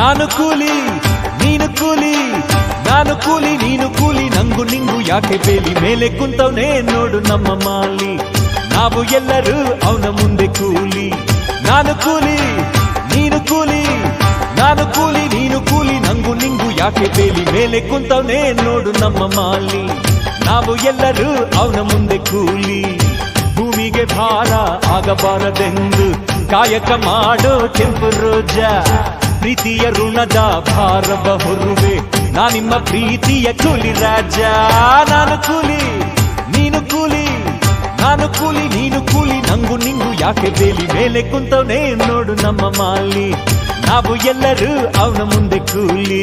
ನಾನು ಕೂಲಿ, ನೀನು ಕೂಲಿ. ನಾನು ಕೂಲಿ, ನೀನು ಕೂಲಿ, ನಂಗು ನಿಂಗು ಯಾಕೆ ಬೇಲಿ? ಮೇಲೆ ಕುಂತವನೇ ನೋಡು ನಮ್ಮ ಮಾಲಿ. ನಾವು ಎಲ್ಲರೂ ಅವನ ಮುಂದೆ ಕೂಲಿ. ನಾನು ಕೂಲಿ, ನೀನು ಕೂಲಿ. ನಾನು ಕೂಲಿ, ನೀನು ಕೂಲಿ, ನಂಗು ನಿಂಗು ಯಾಕೆ ಬೇಲಿ? ಮೇಲೆ ಕುಂತವನೇ ನೋಡು ನಮ್ಮ ಮಾಲಿ. ನಾವು ಎಲ್ಲರೂ ಅವನ ಮುಂದೆ ಕೂಲಿ. ಭೂಮಿಗೆ ಭಾರ ಆಗಬಾರದೆಂದು ಕಾಯಕ ಮಾಡೋ ಕೆಂಪು ರೋಜ. ಪ್ರೀತಿಯ ಋಣದ ಭಾರವ ಹೊರುವೆ. ನಾ ನಿಮ್ಮ ಪ್ರೀತಿಯ ಕೂಲಿ ರಾಜ, ನಾನು ಕೂಲಿ, ನೀನು ಕೂಲಿ, ನಾನು ಕೂಲಿ, ನೀನು ಕೂಲಿ. ನಂಗು ನಿಂಗು ಯಾಕೆ ಬೇಲಿ? ಮೇಲೆ ಕುಂತವನೇ ನೋಡು ನಮ್ಮ ಮಾಲಿ. ನಾವು ಎಲ್ಲರೂ ಅವನ ಮುಂದೆ ಕೂಲಿ.